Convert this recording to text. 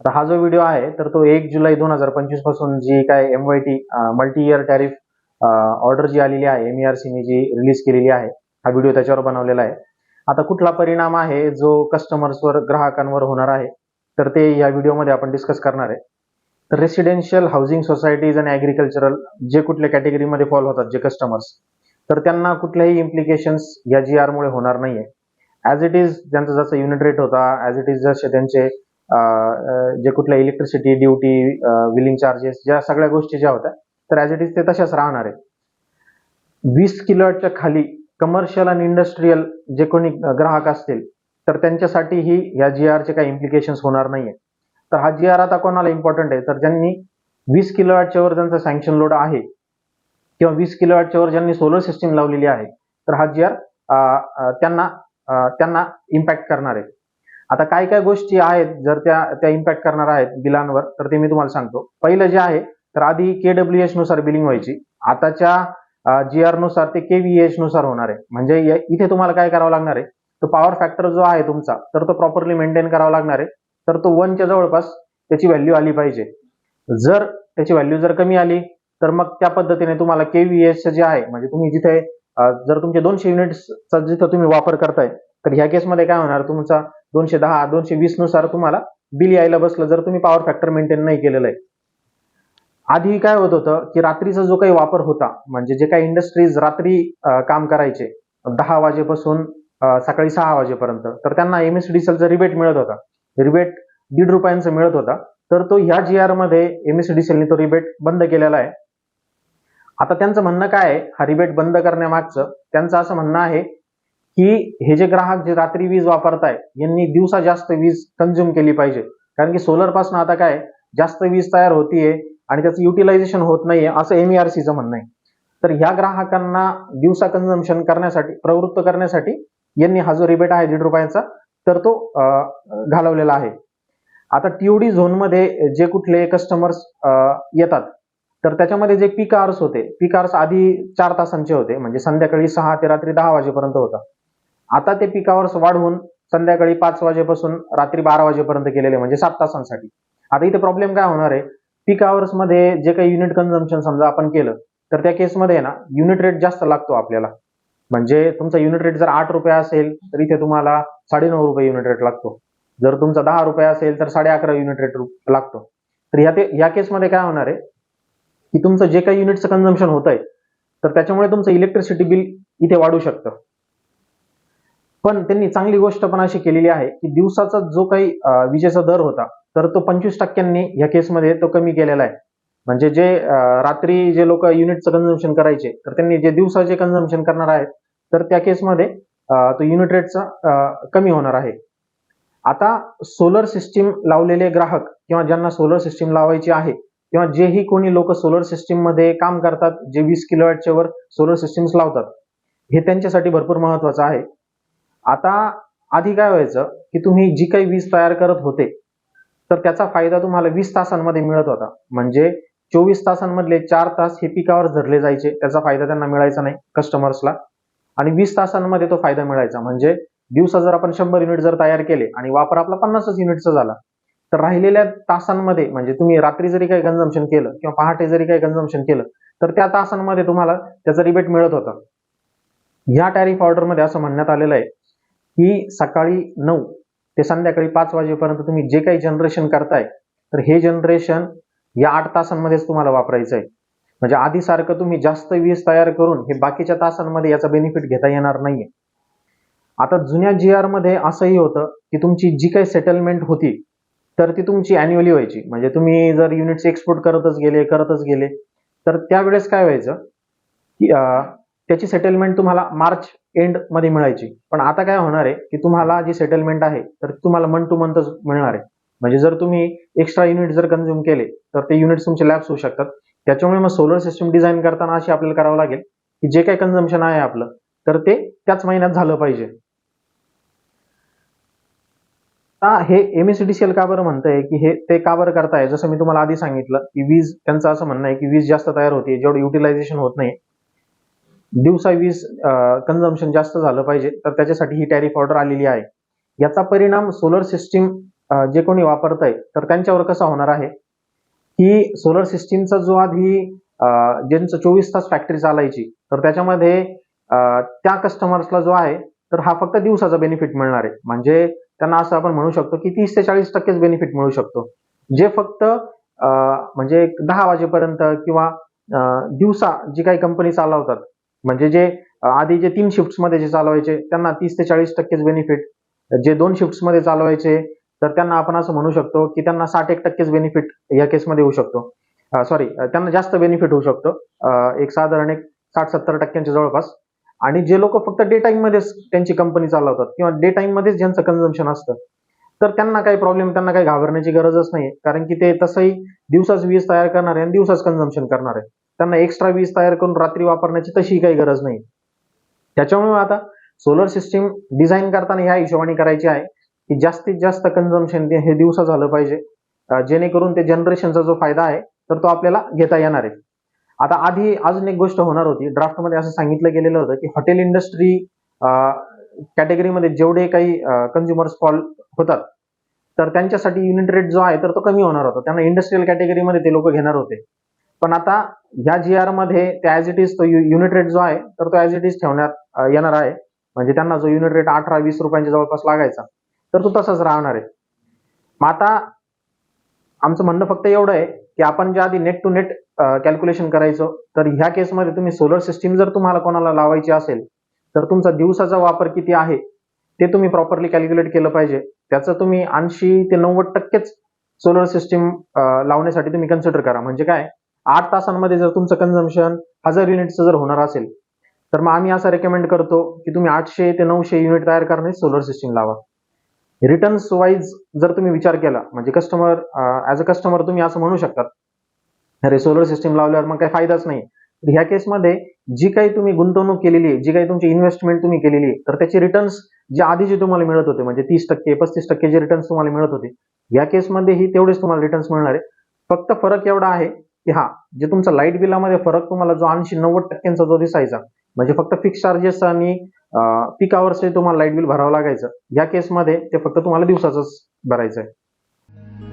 आता हा जो व्हिडिओ आहे तर तो एक जुलै दोन हजार पंचवीसपासून जी काय M Y T multi year tariff order जी आलेली आहे एम ने जी रिलीज केलेली आहे हा व्हिडिओ त्याच्यावर बनवलेला आहे. आता कुठला परिणाम आहे जो कस्टमर्सवर ग्राहकांवर होणार आहे तर ते या व्हिडिओमध्ये आपण डिस्कस करणार आहे. तर रेसिडेन्शियल हाऊसिंग सोसायटीज आणि ॲग्रिकल्चरल जे कुठल्या कॅटेगरीमध्ये फॉल होतात जे कस्टमर्स तर त्यांना कुठल्याही इम्प्लिकेशन्स या जी आरमुळे होणार नाही आहे ॲज इट इज ज्यांचा जसं युनिट रेट होता ॲज इट इज जसे त्यांचे जे कुठल्या इलेक्ट्रिसिटी ड्युटी विलिंग चार्जेस ज्या सगळ्या गोष्टी ज्या होत्या तर ॲज इट इज ते तशाच राहणार आहे वीस किलोच्या खाली कमर्शियल आणि इंडस्ट्रीयल जे कोणी ग्राहक असतील तर त्यांच्यासाठीही या जी आरचे काही इम्प्लिकेशन्स होणार नाहीये. तर हा जी आर आता कोणाला इम्पॉर्टंट आहे? तर ज्यांनी वीस किलोवॅटच्या वर ज्यांचा सँक्शन लोड आहे किंवा वीस किलोवॅटच्या वर ज्यांनी सोलर सिस्टीम लावलेली आहे तर हा जी आर त्यांना त्यांना इम्पॅक्ट करणार आहे. आता काय काय गोष्टी आहेत जर त्या त्या इम्पॅक्ट करणार आहेत बिलांवर तर ते मी तुम्हाला सांगतो. पहिलं जे आहे तर आधी के डब्ल्यू एच नुसार बिलिंग व्हायची. आताच्या जी आरनुसार ते के व्ही एच नुसार होणार आहे. म्हणजे इथे तुम्हाला काय करावं लागणार आहे? तो पॉवर फॅक्टर जो आहे तुमचा तर तो प्रॉपरली मेंटेन करावा लागणार आहे. तर तो वनच्या जवळपास त्याची व्हॅल्यू आली पाहिजे. जर त्याची व्हॅल्यू जर कमी आली तर मग त्या पद्धतीने तुम्हाला के व्ही एच जे आहे म्हणजे तुम्ही जिथे जर तुमचे दोनशे युनिट्सचा जिथं तुम्ही वापर करताय तर ह्या केसमध्ये काय होणार? तुमचा दोनशे दहा दोनशे वीसनुसार तुम्हाला बिल यायला बसलं जर तुम्ही पॉवर फॅक्टर मेंटेन नाही केलेलं आहे. आधी काय होत होतं की रात्रीचा जो काही वापर होता म्हणजे जे काही इंडस्ट्रीज रात्री काम करायचे दहा वाजेपासून सकाळी सहा वाजेपर्यंत तर त्यांना एम एस एमएसडीसीएलचा रिबेट मिळत होता. रिबेट दीड रुपयांचा मिळत होता. तर तो ह्या जी आरमध्ये एम एस एमएसडीसीएलने तो रिबेट बंद केलेला आहे. आता त्यांचं म्हणणं काय आहे? हा रिबेट बंद करण्यामागचं त्यांचं असं म्हणणं आहे की हे जे ग्राहक जे रात्री वीज वापरताय यांनी दिवसा जास्त वीज कन्झ्युम केली पाहिजे. कारण की सोलरपासून आता काय जास्त वीज तयार होतीये आणि त्याचं युटिलायझेशन होत नाहीये असं एमईआरसीचं म्हणणं आहे. तर ह्या ग्राहकांना दिवसा कन्झम्पन करण्यासाठी प्रवृत्त करण्यासाठी यांनी हा जो रिबेट आहे दीड रुपयाचा तर तो घालवलेला आहे. आता टीओडी झोनमध्ये जे कुठले कस्टमर्स येतात तर त्याच्यामध्ये जे पीक आवर्स होते पीक आवर्स आधी चार तासांचे होते म्हणजे संध्याकाळी सहा ते रात्री दहा वाजेपर्यंत होता. आता ते पिकावर वाढवून संध्याकाळी पाच वाजेपासून रात्री बारा वाजेपर्यंत केलेले म्हणजे सात तासांसाठी. आता इथे प्रॉब्लेम काय होणार आहे? पीक आवर्समध्ये जे काही युनिट कन्झम्पशन समजा आपण केलं तर त्या केसमध्ये ना युनिट रेट जास्त लागतो आपल्याला. म्हणजे तुमचा युनिट रेट जर आठ रुपये असेल तर इथे तुम्हाला साडेनऊ रुपये युनिट रेट लागतो. जर तुमचा दहा रुपये असेल तर साडे अकरा युनिट रेट लागतो. तर ह्या ते या केसमध्ये काय होणार आहे? की तुमचं जे काही युनिटचं कन्झम्पशन होत आहे तर त्याच्यामुळे तुमचं इलेक्ट्रिसिटी बिल इथे वाढू शकतं. पण त्यांनी चांगली गोष्ट पण अशी केलेली आहे की दिवसाचा जो काही विजेचा दर होता तर तो पंचवीस टक्क्यांनी या केसमध्ये तो कमी केलेला आहे. म्हणजे जे रात्री जे लोक युनिटचं कन्झम्पशन करायचे तर त्यांनी जे दिवसाचे कन्झम्पशन करणार आहेत तर त्या केसमध्ये तो युनिट रेटचा कमी होणार आहे. आता सोलर सिस्टीम लावलेले ग्राहक किंवा ज्यांना सोलर सिस्टीम लावायची आहे किंवा जेही कोणी लोक सोलर सिस्टीममध्ये काम करतात जे वीस किलोवॅटच्या वर सोलर सिस्टीम्स लावतात हे त्यांच्यासाठी भरपूर महत्वाचं आहे. आता आधी काय व्हायचं की तुम्ही जी काही वीज तयार करत होते तर त्याचा फायदा तुम्हाला वीस तासांमध्ये मिळत होता. म्हणजे चोवीस तासांमधले चार तास हे पिकावर धरले जायचे त्याचा फायदा त्यांना मिळायचा नाही कस्टमर्सला आणि वीस तासांमध्ये तो फायदा मिळायचा. म्हणजे दिवसा जर आपण शंभर युनिट जर तयार केले आणि वापर आपला पन्नासच युनिटचा झाला तर राहिलेल्या तासांमध्ये म्हणजे तुम्ही रात्री जरी काही कन्झम्पन केलं किंवा पहाटे जरी काही कन्झम्पन केलं तर त्या तासांमध्ये तुम्हाला त्याचा रिबेट मिळत होता. या टॅरिफ ऑर्डरमध्ये असं म्हणण्यात आलेलं आहे की सकाळी नऊ ते संध्याकाळी पाच वाजेपर्यंत तुम्ही जे काही जनरेशन करताय तर हे जनरेशन या आठ तासांमध्येच तुम्हाला वापरायचं आहे म्हणजे आधी सारखं तुम्ही जास्त वीज तयार करून हे बाकीच्या तासांमध्ये याचा बेनिफिट घेता येणार नाहीये. आता जुन्या जी आरमध्ये असंही होतं की तुमची जी काही सेटलमेंट होती तर ती तुमची अॅन्युअली व्हायची. म्हणजे तुम्ही जर युनिट्स एक्सपोर्ट करतच गेले करतच गेले तर त्यावेळेस काय व्हायचं की त्याची सेटलमेंट तुम्हाला मार्च एंडमध्ये मिळायची. पण आता काय होणार आहे की तुम्हाला जी सेटलमेंट आहे तर तुम्हाला मंथ टू मंथच मिळणार आहे. म्हणजे जर तुम्ही एक्स्ट्रा युनिट जर कन्झ्युम केले तर ते युनिट तुमचे लॅप्स होऊ शकतात. त्याच्यामुळे मग सोलर सिस्टम डिझाईन करताना अशी आपल्याला करावं लागेल की जे काही कन्झम्पशन आहे आपलं तर ते त्याच महिन्यात झालं पाहिजे. हे एमएसडीसीएल का बरं म्हणतंय? की हे ते का बरं करताय? जसं मी तुम्हाला आधी सांगितलं की वीज त्यांचं असं म्हणणं आहे की वीज जास्त तयार होते जेवढं युटिलायझेशन होत नाही दिवसा वीज कन्झम्पन जास्त झालं पाहिजे तर त्याच्यासाठी ही टॅरिफ ऑर्डर आलेली आहे. याचा परिणाम सोलर सिस्टीम जे कोणी वापरत आहे तर त्यांच्यावर कसा होणार आहे? की सोलर सिस्टीमचा जो आधी ज्यांचं चोवीस तास फॅक्टरी चालायची तर त्याच्यामध्ये त्या कस्टमर्सला जो आहे तर हा फक्त दिवसाचा बेनिफिट मिळणार आहे. म्हणजे त्यांना असं आपण म्हणू शकतो की तीस ते चाळीस टक्केच बेनिफिट मिळू शकतो. जे फक्त म्हणजे दहा वाजेपर्यंत किंवा दिवसा जी काही कंपनी चालवतात म्हणजे जे आधी जे तीन शिफ्ट्समध्ये जे चालवायचे त्यांना तीस ते चाळीस टक्केच बेनिफिट जे दोन शिफ्टमध्ये चालवायचे तर त्यांना आपण असं म्हणू शकतो की त्यांना साठ एक टक्केच बेनिफिट या केसमध्ये होऊ शकतो. सॉरी त्यांना जास्त बेनिफिट होऊ शकतो. एक साधारण एक साठ सत्तर टक्क्यांच्या जवळपास. आणि जे लोक फक्त डे टाईममध्येच त्यांची कंपनी चालवतात किंवा डे टाईममध्येच ज्यांचं कन्झम्पशन असतं तर त्यांना काही प्रॉब्लेम त्यांना काही घाबरण्याची गरजच नाही कारण की ते तसंही दिवसाच वीज तयार करणार आहे आणि दिवसाच कन्झम्पशन करणार. आहे त्यांना एक्स्ट्रा वीज तयार करून रात्री वापरण्याची तशी काही गरज नाही. त्याच्यामुळे आता सोलर सिस्टीम डिझाईन करताना ह्या हिशोबाने करायची आहे की जास्तीत जास्त कन्झम्पशन हे दिवसा झालं पाहिजे. जेणेकरून ते जनरेशनचा जो फायदा आहे तर तो आपल्याला घेता येणार आहे. आता आधी अजून एक गोष्ट होणार होती. ड्राफ्टमध्ये असं सांगितलं गेलेलं होतं की हॉटेल इंडस्ट्री कॅटेगरीमध्ये जेवढे काही कन्झ्युमर्स कॉल होतात तर त्यांच्यासाठी युनिट रेट जो आहे तर तो कमी होणार होता. त्यांना इंडस्ट्रीयल कॅटेगरीमध्ये ते लोक घेणार होते. पण आता ह्या जी आरमध्ये ते ॲज इट इज तो युनिट रेट जो आहे तर तो ॲज इट इज ठेवण्यात येणार आहे. म्हणजे त्यांना जो युनिट रेट अठरा वीस रुपयांच्या जवळपास लागायचा तर तो तसाच राहणार आहे. मग आता आमचं म्हणणं फक्त एवढं आहे की आपण ज्या आधी नेट टू नेट कॅल्क्युलेशन करायचो तर ह्या केसमध्ये तुम्ही सोलर सिस्टीम जर तुम्हाला कोणाला लावायची असेल तर तुमचा दिवसाचा वापर किती आहे ते तुम्ही प्रॉपरली कॅल्क्युलेट केलं पाहिजे. त्याचं तुम्ही ऐंशी ते नव्वद टक्केच सोलर सिस्टीम लावण्यासाठी तुम्ही कन्सिडर करा. म्हणजे काय? आठ तासांमध्ये जर तुमचं कन्झम्पन हजार युनिटचं जर होणार असेल तर मग आम्ही असं रेकमेंड करतो की तुम्ही आठशे ते नऊशे युनिट तयार करणे सोलर सिस्टीम लावा. रिटर्न्स वाईज जर तुम्ही विचार केला म्हणजे कस्टमर ऍज अ कस्टमर तुम्ही असं म्हणू शकतात अरे सोलर सिस्टीम लावल्यावर मग काही फायदाच नाही. तर ह्या केसमध्ये जी काही तुम्ही गुंतवणूक केलेली आहे जी काही तुमची इन्व्हेस्टमेंट तुम्ही केलेली आहे तर त्याचे रिटर्न्स जे आधी जे तुम्हाला मिळत होते म्हणजे तीस टक्के पस्तीस टक्के जे रिटर्न्स तुम्हाला मिळत होते या केसमध्येही तेवढेच तुम्हाला रिटर्न्स मिळणार आहे. फक्त फरक एवढा आहे की हा जे तुमचा लाइट बिलामध्ये फरक तुम्हाला जो ऐंशी नव्वद टक्क्यांचा जो दिसायचा म्हणजे फक्त फिक्स चार्जेस आणि पीक आवर्सचे तुम्हाला लाइट बिल भरावं लागायचं. या केसमध्ये ते फक्त तुम्हाला दिवसाचंच भरायचं आहे